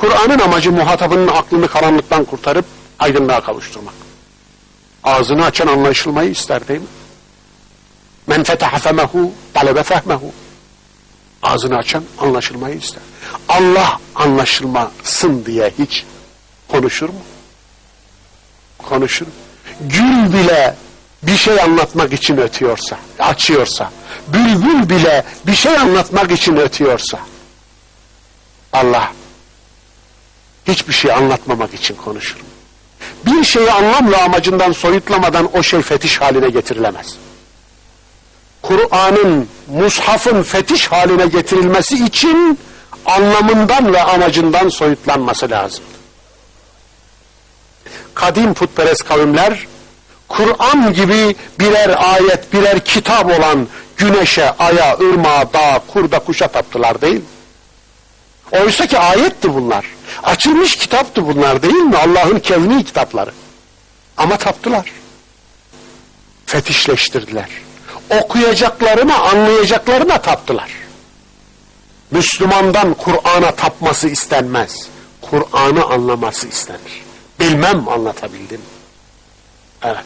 Kur'an'ın amacı muhatabının aklını karanlıktan kurtarıp aydınlığa kavuşturmak. Ağzını açan anlaşılmayı ister değil mi? Men fetaha femehu talebe fehmehu. Ağzını açan anlaşılmayı ister. Allah anlaşılmasın diye hiç konuşur mu? Konuşur? Gül bile bir şey anlatmak için ötüyorsa, açıyorsa, bülbül bile bir şey anlatmak için ötüyorsa, Allah hiçbir şey anlatmamak için konuşur mu? Bir şeyi anlam ve amacından soyutlamadan o şey fetiş haline getirilemez. Kur'an'ın, mushafın fetiş haline getirilmesi için anlamından ve amacından soyutlanması lazım. Kadim putperest kavimler, Kur'an gibi birer ayet, birer kitap olan güneşe, aya, ırmağa, dağa, kurda, kuşa taptılar değil mi? Oysa ki ayetti bunlar. Açılmış kitaptı bunlar değil mi? Allah'ın kevni kitapları. Ama taptılar. Fetişleştirdiler. Okuyacaklarına, anlayacaklarına taptılar. Müslümandan Kur'an'a tapması istenmez. Kur'an'ı anlaması istenir. Bilmem anlatabildim. Evet.